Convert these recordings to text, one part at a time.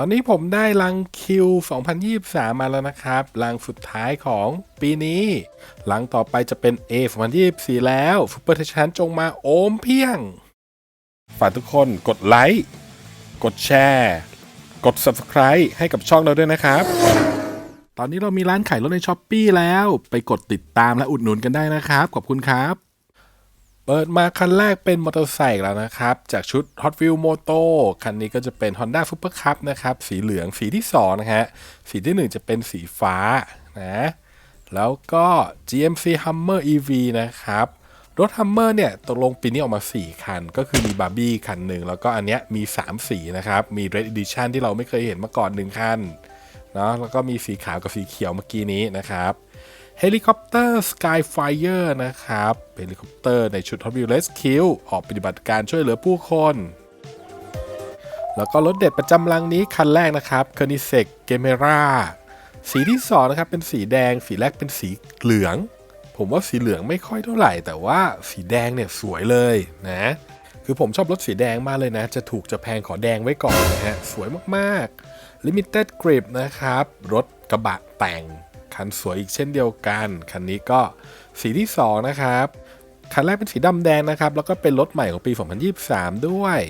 ตอนนี้ผมได้ลังคิว 2023 มาแล้วนะครับลังสุดท้ายของปีนี้ลังต่อไปจะเป็น A 2024 แล้วฟุตเปอร์เทชันจงมาโอมเพียง ฝากทุกคนกดไลค์ กดแชร์ กด Subscribe ให้กับช่องเราด้วยนะครับ ตอนนี้เรามีร้านขายรถในช้อปปีแล้ว ไปกดติดตามและอุดหนุนกันได้นะครับ ขอบคุณครับ เปิดมาคันแรกเป็นมอเตอร์ไซค์แล้วนะครับ จากชุด Hot Wheels Moto คันนี้ก็จะเป็น Honda Super Cup นะครับ สีเหลืองสีที่ 2 นะฮะ สีทีหนึ่1 จะเป็นสีฟ้านะ แล้วก็ GMC Hummer EV นะครับ รถ Hummer เนี่ยตกลงปีนี้ออกมา 4 คัน ก็คือมีบาร์บี้คันหนึ่ง แล้วก็อันเนี้ยมี 3 สีนะครับ มี Red Edition ที่เราไม่เคยเห็นมาก่อน 1 คันเนาะแล้วก็มีสีขาวกับสีเขียวเมื่อกี้นี้นะครับ เฮลิคอปเตอร์ Skyfire นะครับเฮลิคอปเตอร์ในชุด Hot Wheels Rescue ออกปฏิบัติการช่วยเหลือผู้คน แล้วก็รถเด็ดประจำลังนี้คันแรกนะครับ k e r n i s e k g e m e r a สีที่2นะครับเป็นสีแดง สีแรกเป็นสีเหลือง ผมว่าสีเหลืองไม่ค่อยเท่าไหร่ แต่ว่าสีแดงเนี่ยสวยเลยนะ คือผมชอบรถสีแดงมากเลยนะ จะถูกจะแพงขอแดงไว้ก่อนนะฮะ สวยมากๆ Limited Grip นะครับ รถกระบะแต่ง คันสวยอีกเช่นเดียวกัน คันนี้ก็สีที่ 2 นะครับ คันแรกเป็นสีดำแดงนะครับ แล้วก็เป็นรถใหม่ของปี 2023 ด้วย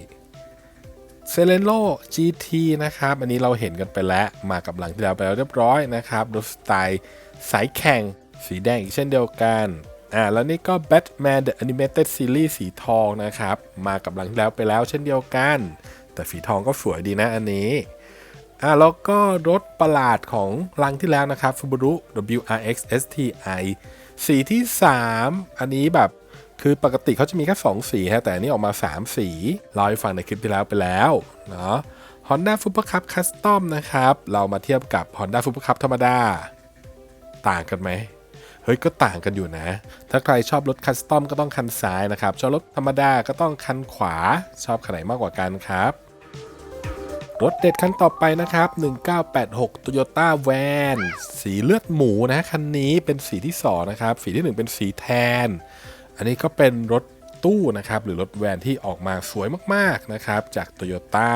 เซเลนโ GT นะครับ อันนี้เราเห็นกันไปแล้ว มากับหลังที่แล้วไปแล้วเรียบร้อยนะครับ รถสไตล์สายแข่ง สีแดงอีกเช่นเดียวกัน อ่า แล้วนี่ก็ Batman The Animated Series สีทองนะครับ มากับหลังที่แล้วไปแล้วเช่นเดียวกัน แต่สีทองก็สวยดีนะอันนี้ อ่าแล้วก็รถประหลาดของลังที่แล้วนะครับ Subaru WRX STI สีที่ 3 อันนี้แบบคือปกติเขาจะมีแค่2สีฮะแต่อันนี้ออกมา 3 สีเราให้ฟังในคลิปที่แล้วไปแล้วเนาะ Honda Super Cup Custom นะครับ เรามาเทียบกับ Honda Super Cup ธรรมดา ต่างกันไหมเฮ้ยก็ต่างกันอยู่นะ ถ้าใครชอบรถคัสตอมก็ต้องคันซ้ายนะครับ ชอบรถธรรมดาก็ต้องคันขวาชอบคันไหนมากกว่ากันครับ รถเด็ดคันต่อไปนะครับ 1986 Toyota Van สีเลือดหมูนะคันนี้เป็นสีที่ 2 นะครับ สีที่ 1 เป็นสีแทน อันนี้ก็เป็นรถตู้นะครับ หรือรถแวนที่ออกมาสวยมากๆนะครับ จาก Toyota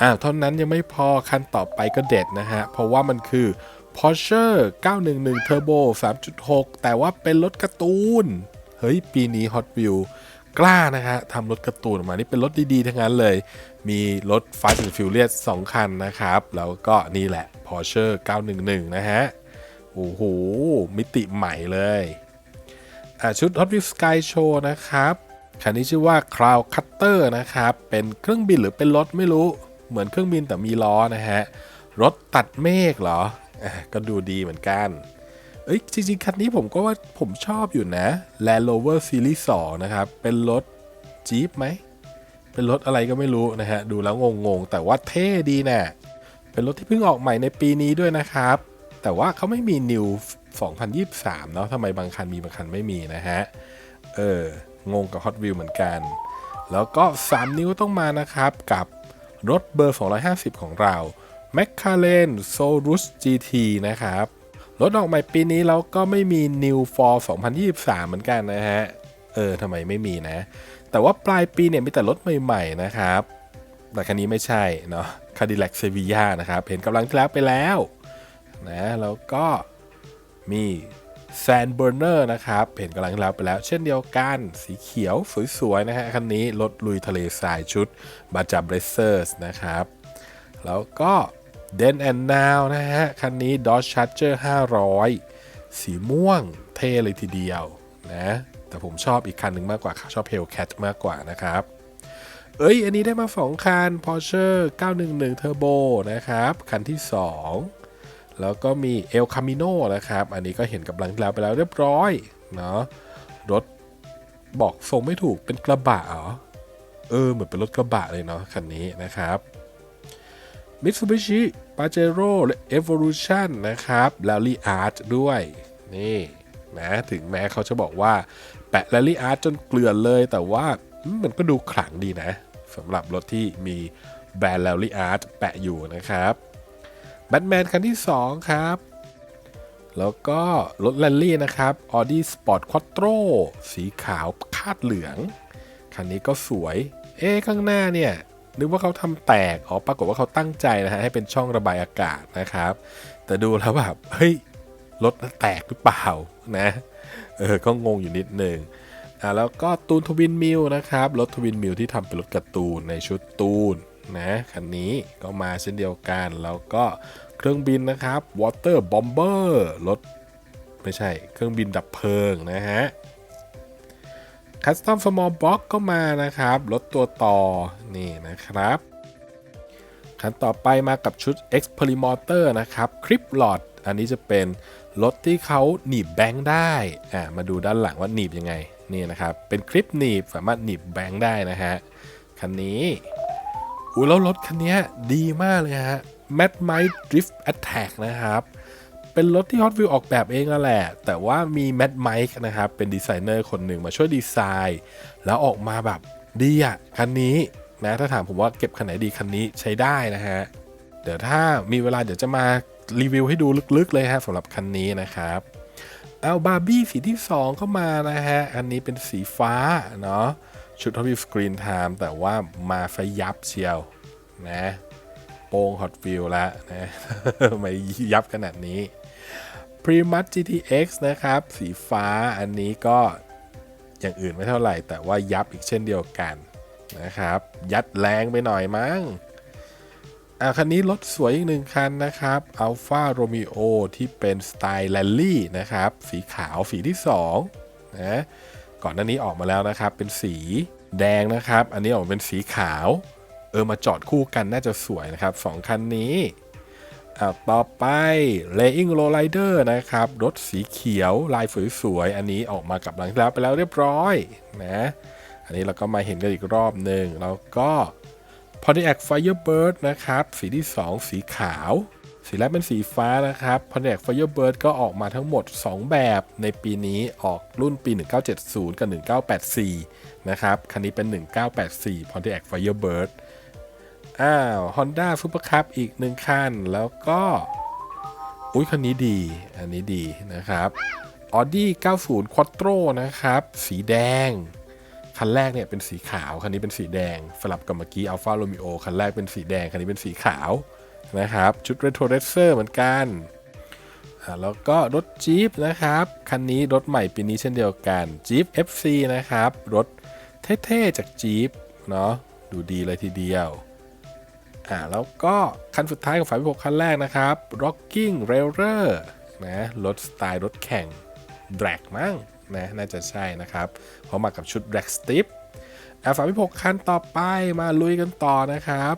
อ้าวเท่านั้นยังไม่พอคันต่อไปก็เด็ดนะฮะ เพราะว่ามันคือ Porsche 911 Turbo 3.6 แต่ว่าเป็นรถการ์ตูน เฮ้ย ปีนี้ Hot Wheels กล้านะฮะทำรถการ์ตูนออกมานี่เป็นรถดี ๆ ทั้งนั้นเลย มีรถ Fast and Furious 2 คันนะครับ แล้วก็นี่แหละ Porsche 911 นะฮะ โอ้โห มิติใหม่เลยชุด Hot Wheels Sky Show นะครับ คันนี้ชื่อว่า Cloud Cutter นะครับ เป็นเครื่องบินหรือเป็นรถไม่รู้ เหมือนเครื่องบินแต่มีล้อนะฮะ รถตัดเมฆเหรออก็ดูดีเหมือนกัน เอ้ยจริงๆ คันนี้ผมก็ว่าผมชอบอยู่นะ Land Rover Series 2 นะครับ เป็นรถจี๊ปไหม เป็นรถอะไรก็ไม่รู้นะฮะ ดูแล้วงงๆ แต่ว่าเท่ดีนะ่ะเป็นรถที่เพิ่งออกใหม่ในปีนี้ด้วยนะครับ แต่ว่าเขาไม่มี New 2023 เนาะทำไมบางคันมีบางคันไม่มีนะฮะ เออ งงกับ Hot Wheels เหมือนกัน แล้วก็ 3 นิ้วต้องมานะครับกับรถเบอร์ 250 ของเรา McLaren Solus GT นะครับ รถออกใหม่ปีนี้แล้วก็ไม่มี New for 2023 เหมือนกันนะฮะ เออทำไมไม่มีนะ แต่ว่าปลายปีเนี่ยมีแต่รถใหม่ๆนะครับ แต่คันนี้ไม่ใช่เนาะ Cadillac Sevilla นะครับ เห็นกำลังที่แล้วไปแล้วนะแล้วก็มี Sand Burner นะครับ เห็นกำลังที่แล้วไปแล้ว เช่นเดียวกันสีเขียวสวยๆนะฮะคันนี้รถลุยทะเลทรายชุดบาจาเบรเซอร์สนะครับ แล้วก็ Den and Now นะฮะ คันนี้ Dodge Charger 500 สีม่วงเท่เลยทีเดียวนะ แต่ผมชอบอีกคันหนึ่งมากกว่าชอบ Hellcat มากกว่านะครับ เอ้ย อันนี้ได้มา 2 คัน Porsche 911 Turbo นะครับ คันที่ 2 แล้วก็มี El Camino นะครับ อันนี้ก็เห็นกำลังแล้วไปแล้วเรียบร้อยเนาะรถบอกทรงไม่ถูกเป็นกระบะเหรอเออเหมือนเป็นรถกระบะเลยเนาะคันนี้นะครับ Mitsubishi Pajero Evolution นะครับ Rally Art ด้วย นี่นะถึงแม้เขาจะบอกว่า แปะ Rally Art จนเกลื่อนเลย แต่ว่ามันก็ดูขลังดีนะสำหรับรถที่มีแบรนด์ Rally Art แปะอยู่นะครับ Batman คันที่ 2 ครับ แล้วก็รถแรลลี่นะครับ Audi Sport Quattro สีขาวคาดเหลือง คันนี้ก็สวย เอ๊ข้างหน้าเนี่ย นึกว่าเขาทำแตกอ๋อปรากฏว่าเขาตั้งใจนะฮะให้เป็นช่องระบายอากาศนะครับ แต่ดูแล้วแบบเฮ้ยรถแตกหรือเปล่านะเออก็งงอยู่นิดหนึ่งอ่าแล้วก็ตูนทวินมิลนะครับรถทวินมิลที่ทำเป็นรถการ์ตูนในชุดตูนนะคันนี้ก็มาเช่นเดียวกัน แล้วก็เครื่องบินนะครับ Water Bomber รถไม่ใช่เครื่องบินดับเพลิงนะฮะ Custom Small Box ก็มานะครับรถตัวต่อนี่นะครับคันต่อไปมากับชุด Experimenter นะครับ Clip Lot อันนี้จะเป็นรถที่เขาหนีบแบงค์ได้อ่ามาดูด้านหลังว่าหนีบยังไงนี่นะครับเป็นคลิปหนีบสามารถหนีบแบงค์ได้นะฮะคันนี้อุ้ยแล้วรถคันนี้ดีมากเลยฮะ Mad Mike Drift Attack นะครับ เป็นรถที่ Hot Wheels ออกแบบเองนั่นแหละ แต่ว่ามี Mad Mike นะครับ เป็นดีไซเนอร์คนหนึ่งมาช่วยดีไซน์ แล้วออกมาแบบดีอะคันนี้นะถ้าถามผมว่าเก็บคันไหนดีคันนี้ใช้ได้นะฮะ เดี๋ยวถ้ามีเวลาเดี๋ยวจะมารีวิวให้ดูลึกๆเลยฮะสำหรับคันนี้นะครับเอาบาร์บี้สีที่ 2 เข้ามานะฮะ อันนี้เป็นสีฟ้าเนาะชุด Hot Wheels Screen Time แต่ว่ามาไฟยับเชียวนะโป้ง Hot Wheels แล้วนะไม่ยับขนาดนี้ Primus GTX นะครับ สีฟ้าอันนี้ก็อย่างอื่นไม่เท่าไหร่ แต่ว่ายับอีกเช่นเดียวกันนะครับ ยัดแรงไปหน่อยมั้งอ่าคันนี้รถสวยอีกหนึ่งคันนะครับ Alfa Romeo ที่เป็นสไตล์แรลลี่นะครับ สีขาวสีที่2นะก่อนหน้านี้ออกมาแล้วนะครับ เป็นสีแดงนะครับ อันนี้ออกมาเป็นสีขาว เออมาจอดคู่กันน่าจะสวยนะครับสองคันนี้ อ่าต่อไป Laying Lowrider นะครับ รถสีเขียวลายสวยๆ อันนี้ออกมากับหลังแล้วไปแล้วเรียบร้อยนะ อันนี้เราก็มาเห็นกันอีกรอบหนึ่งแล้วก็ Pontiac Firebird นะครับ สีที่ 2 สีขาว สีแรกเป็นสีฟ้านะครับ Pontiac Firebird ก็ออกมาทั้งหมด 2 แบบในปีนี้ออกรุ่นปี 1970 กับ 1984 นะครับ คันนี้เป็น 1984 Pontiac Firebird อ้าว Honda Super Cup อีก1คัน แล้วก็ อุ้ยคันนี้ดี อันนี้ดีนะครับ Audi 90 Quattro นะครับ สีแดง คันแรกเนี่ยเป็นสีขาว คันนี้เป็นสีแดง สลับกับเมื่อกี้ Alfa Romeo คันแรกเป็นสีแดง คันนี้เป็นสีขาวนะครับ ชุด Retro Racer เหมือนกันแล้วก็รถ Jeep นะครับ คันนี้รถใหม่ปีนี้เช่นเดียวกัน Jeep FC นะครับ รถเท่ๆจาก Jeep เนาะดูดีเลยทีเดียว อ่าแล้วก็คันสุดท้ายของฝ่ายพิภพคันแรกนะครับ Rocking Railer นะรถสไตล์รถแข่ง drag มั้งนะน่าจะใช่นะครับ เพราะมากับชุด drag strip อ่าฝาพิภพคันต่อไปมาลุยกันต่อนะครับ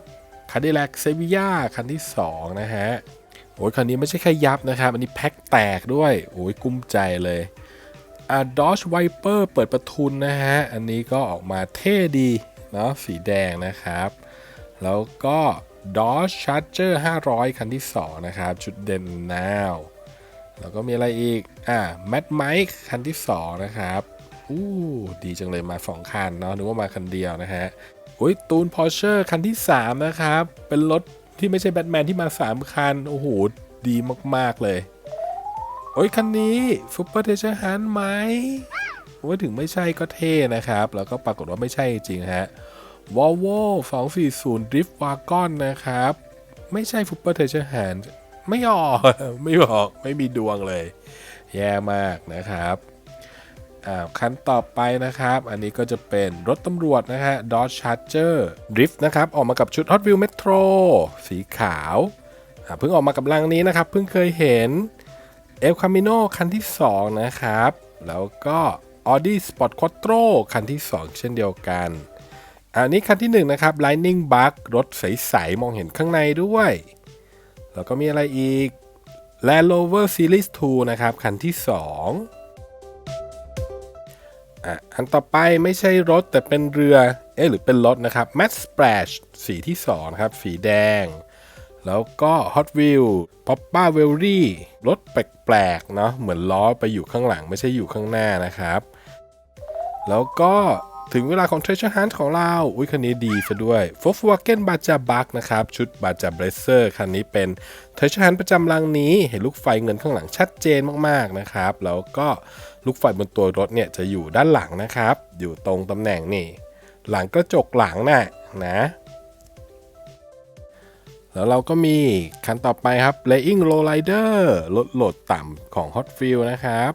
คันดีแลกเซบียาคันที่ 2 นะฮะโอ้ยคันนี้ไม่ใช่แค่ยับนะครับ อันนี้แพ็คแตกด้วยโอ้ยกุ้มใจเลยอ่า Dodge Viper เปิดประทุนนะฮะ อันนี้ก็ออกมาเท่ดีเนาะสีแดงนะครับ แล้วก็ Dodge Charger 500 คันที่ 2 นะครับชุดเด่นนาวแล้วก็มีอะไรอีก อ่า Mad Mike คันที่ 2 นะครับอู้ดีจังเลยมา 2 คันเนาะนึกว่ามาคันเดียวนะฮะอุ้ยตูน Porsche คันที่ 3 นะครับ เป็นรถที่ไม่ใช่แบทแมนที่มา 3 คัน โอ้โห ดีมาก ๆ เลย โอ้ย คันนี้ Super Treasure Hunt ไหมว่าถึงไม่ใช่ก็เท่นะครับ แล้วก็ปรากฏว่าไม่ใช่จริงฮะ Volvo 240 Drift Wagon นะครับ ไม่ใช่ Super Treasure Hunt ไม่ออก ไม่ออก ไม่มีดวงเลย แย่มากนะครับอ่าคันต่อไปนะครับ อันนี้ก็จะเป็นรถตำรวจนะฮะ Dodge Charger Drift นะครับ ออกมากับชุด Hot Wheels Metro สีขาวเพิ่งออกมากับรังนี้นะครับ เพิ่งเคยเห็น El Camino คันที่ 2 นะครับ แล้วก็ Audi Sport Quattro คันที่ 2 เช่นเดียวกัน อันนี้คันที่1นะครับ Lightning Bug รถใส ๆ มองเห็นข้างในด้วย แล้วก็มีอะไรอีก Land Rover Series 2 นะครับ คันที่ 2อะอันต่อไปไม่ใช่รถแต่เป็นเรือ เอ๊ะหรือเป็นรถนะครับ Matt Splash สีที่2ครับ สีแดง แล้วก็ Hot Wheels Poppa v e l r y รถแปลก ๆ เนาะเหมือนล้อไปอยู่ข้างหลังไม่ใช่อยู่ข้างหน้านะครับ แล้วก็ ถึงเวลาของ Treasure Hunt ของเรา อุ้ยคันนี้ดีซะด้วย Volkswagen b a j a b u g นะครับ ชุด b a j a Blazer คันนี้เป็น Treasure Hunt ประจำรังนี้ เห็นลูกไฟเงินข้างหลังชัดเจนมากๆนะครับ แล้วก็ลูกไฟบนตัวรถเนี่ยจะอยู่ด้านหลังนะครับ อยู่ตรงตำแหน่งนี่ หลังกระจกหลังน่ะนะแล้วเราก็มีคันต่อไปครับ Laying Low Rider ลดโหลดต่ำของ Hot f e e l นะครับ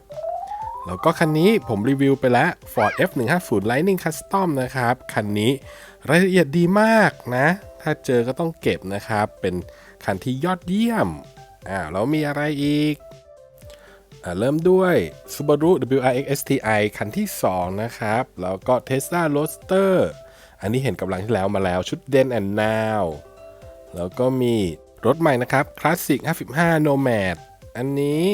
แล้วก็คันนี้ผมรีวิวไปแล้ว Ford F150 Lightning Custom นะครับ คันนี้รายละเอียดดีมากนะ ถ้าเจอก็ต้องเก็บนะครับ เป็นคันที่ยอดเยี่ยมอ่าแล้วมีอะไรอีกอ่าเริ่มด้วย Subaru WRX STI คันที่ 2 นะครับ แล้วก็ Tesla Roadster อันนี้เห็นกำลังที่แล้วมาแล้วชุด Den and Now แล้วก็มีรถใหม่นะครับ Classic 55 Nomad อันนี้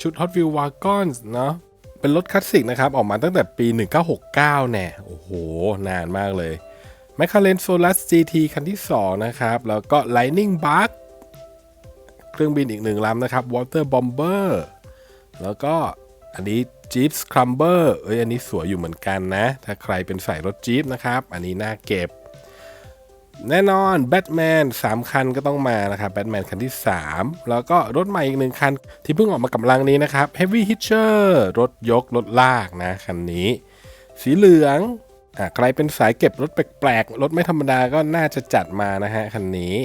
ชุด Hot Wheels Wagons เนาะ เป็นรถคลาสสิกนะครับ ออกมาตั้งแต่ปี 1969 แน่ โอ้โห นานมากเลย McLaren Solus GT คันที่ 2 นะครับ แล้วก็ Lightning Bug เครื่องบินอีกหนึ่งลำนะครับ Water Bomber แล้วก็อันนี้ Jeep Scrambler เอ้ย อันนี้สวยอยู่เหมือนกันนะ ถ้าใครเป็นสายรถ Jeep นะครับ อันนี้น่าเก็บ แน่นอนแบทแมน3 คันก็ต้องมานะครับแบทแมนคันที่ 3 แล้วก็รถใหม่อีกหนึ่งคัน ที่เพิ่งออกมากำลังนี้นะครับ Heavy Hitcher รถยก รถลากนะ คันนี้ สีเหลืองอะใครเป็นสายเก็บรถแปลกๆ รถไม่ธรรมดาก็น่าจะจัดมานะฮะ คันนี้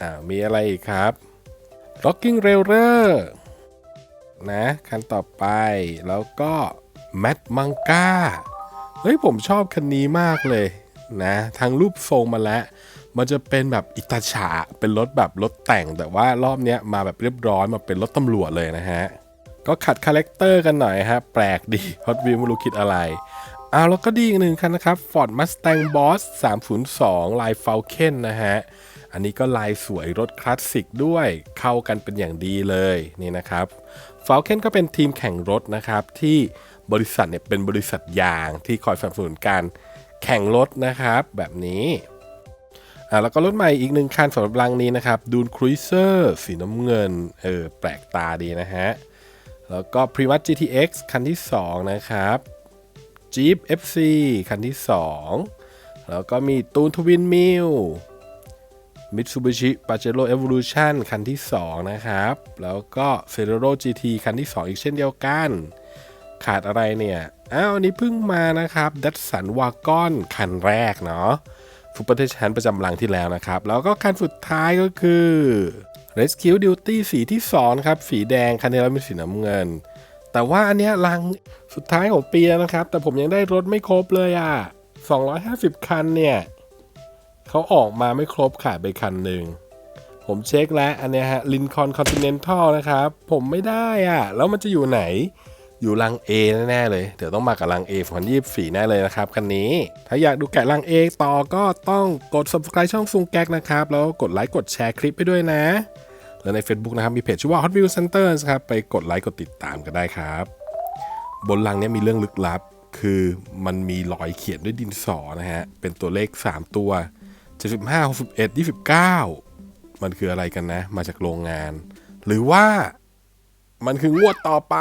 อ่ามีอะไรอีกครับ Rocking Railer นะ คันต่อไปแล้วก็แม t มังกาเฮ้ยผมชอบคันนี้มากเลย นะทางรูปทรงมาแล้ว มันจะเป็นแบบอิตาฉาเป็นรถแบบรถแต่ง แต่ว่ารอบเนี้ยมาแบบเรียบร้อยมาเป็นรถตำรวจเลยนะฮะ ก็ขัดคาแรคเตอร์กันหน่อยฮะ แปลกดีฮอตวิวไม่รู้คิดอะไรอ้าวแล้วก็ดีอีกหนึ่งคันนะครับ Ford Mustang Boss 302 ลาย Falcon นะฮะ อันนี้ก็ลายสวยรถคลาสสิกด้วย เข้ากันเป็นอย่างดีเลยนี่นะครับ Falcon ก็เป็นทีมแข่งรถนะครับ ที่บริษัทเนี่ยเป็นบริษัทยางที่คอยสนับสนุนการ แข่งรถนะครับ แบบนี้อ่าแล้วก็รถใหม่อีกหนึ่งคันสำหรับรังนี้นะครับดูนครูเซอร์สีน้ำเงิน เออ แปลกตาดีนะฮะ แล้วก็ Primus GTX คันที่ 2 นะครับ Jeep FC คันที่ 2 แล้วก็มีตูนทวินมิล Mitsubishi Pajero Evolution คันที่ 2 นะครับ แล้วก็ Ferrero GT คันที่ 2 อีกเช่นเดียวกัน ขาดอะไรเนี่ย อ้าวันนี้เพิ่งมานะครับดัตสันวากอนคันแรกเนาะฟุปเปอร์เทชันประจำลังที่แล้วนะครับ แล้วก็คันสุดท้ายก็คือ Rescue Duty สีที่2ครับสีแดงคันนี้แล้วเป็นสีน้ำเงิน แต่ว่าอันเนี้ยลังสุดท้ายของปีแล้วนะครับ แต่ผมยังได้รถไม่ครบเลยอะ่ะ 250 คันเนี่ยเขาออกมาไม่ครบขาดไปคันหนึ่งผมเช็คแล้วอันเนี้ยฮะลินคอนคอนติเนนทัลนะครับ ผมไม่ได้อะ่ะ แล้วมันจะอยู่ไหน อยู่ลัง A แน่ๆเลย เดี๋ยวต้องมากับลัง A ฝันยี่สี่แน่เลยนะครับคันนี้ ถ้าอยากดูแกะลัง A ต่อก็ต้องกด subscribe ช่องซุงแก๊กนะครับ แล้วกดไลค์กดแชร์คลิปไปด้วยนะ แล้วใน Facebook นะครับ มีเพจชื่อว่า Hot Wheels Center ครับ ไปกดไลค์กดติดตามกันได้ครับ บนลังนี้มีเรื่องลึกลับ คือมันมีรอยเขียนด้วยดินสอนะฮะ เป็นตัวเลข 3 ตัว 75 61 29 มันคืออะไรกันนะ มาจากโรงงาน หรือว่ามันคืองวดต่อไป